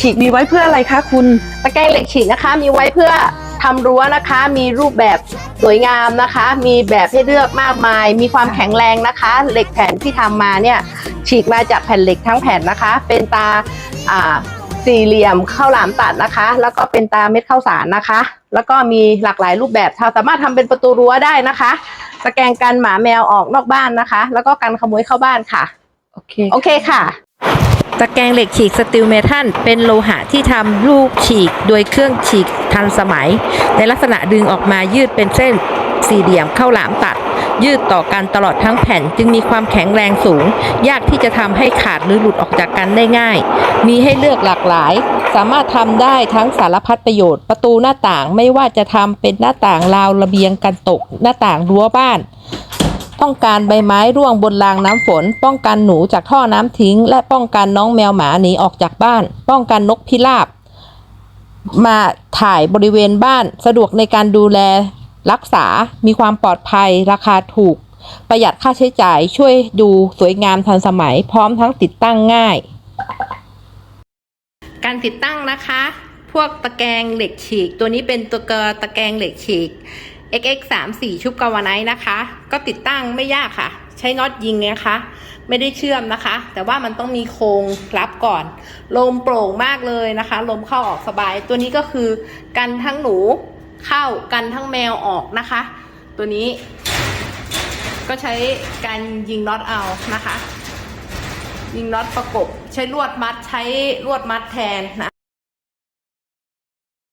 ฉีกมีไว้เพื่ออะไรคะคุณ ตะแกรงเหล็กฉีกนะคะ มีไว้เพื่อทำรั้วนะคะ มีรูปแบบสวยงามนะคะ มีแบบให้เลือกมากมาย มีความแข็งแรงนะคะ เหล็กแผ่นที่ทำมาเนี่ยฉีกมาจากแผ่นเหล็กทั้งแผ่นนะคะ เป็นตาอ่าสี่เหลี่ยมข้าวหลามตัดนะคะ แล้วก็เป็นตาเม็ดข้าวสารนะคะ แล้วก็มีหลากหลายรูปแบบสามารถทำเป็นประตูรั้วได้นะคะตะแกรงกันหมาแมวออกนอกบ้านนะคะ แล้วก็กันขโมยเข้าบ้านค่ะ โอเคโอเคค่ะ ตะแกรงเหล็กฉีกสตีลเมทัลเป็นโลหะที่ทำลูกฉีกโดยเครื่องฉีกทันสมัย ในลักษณะดึงออกมายืดเป็นเส้นสี่เหลี่ยมเข้าหลามตัด ยืดต่อกันตลอดทั้งแผ่นจึงมีความแข็งแรงสูง ยากที่จะทำให้ขาดหรือหลุดออกจากกันได้ง่าย มีให้เลือกหลากหลาย สามารถทำได้ทั้งสารพัดประโยชน์ ประตูหน้าต่างไม่ว่าจะทำเป็นหน้าต่างราวระเบียงกันตก หน้าต่างรั้วบ้าน ป้องกันใบไม้ร่วงบนรางน้ำฝน ป้องกันหนูจากท่อน้ำทิ้ง และป้องกันน้องแมวหมาหนีออกจากบ้าน ป้องกันนกพิราบ มาถ่ายบริเวณบ้าน สะดวกในการดูแลรักษา มีความปลอดภัย ราคาถูก ประหยัดค่าใช้จ่าย ช่วยดูสวยงามทันสมัย พร้อมทั้งติดตั้งง่าย การติดตั้งนะคะ พวกตะแกรงเหล็กฉีก ตัวนี้เป็นตัวกตะแกรงเหล็กฉีก XX 3 4 ชุบกาวาไนท์นะคะ ก็ติดตั้งไม่ยากค่ะ ใช้น็อตยิงนะคะ ไม่ได้เชื่อมนะคะ แต่ว่ามันต้องมีโครงรับก่อน ลมโปร่งมากเลยนะคะ ลมเข้าออกสบาย ตัวนี้ก็คือกันทั้งหนูเข้ากันทั้งแมวออกนะคะ ตัวนี้ ก็ใช้การยิงน็อตเอานะคะ ยิงน็อตประกบ ใช้ลวดมัดใช้ลวดมัดแทนนะ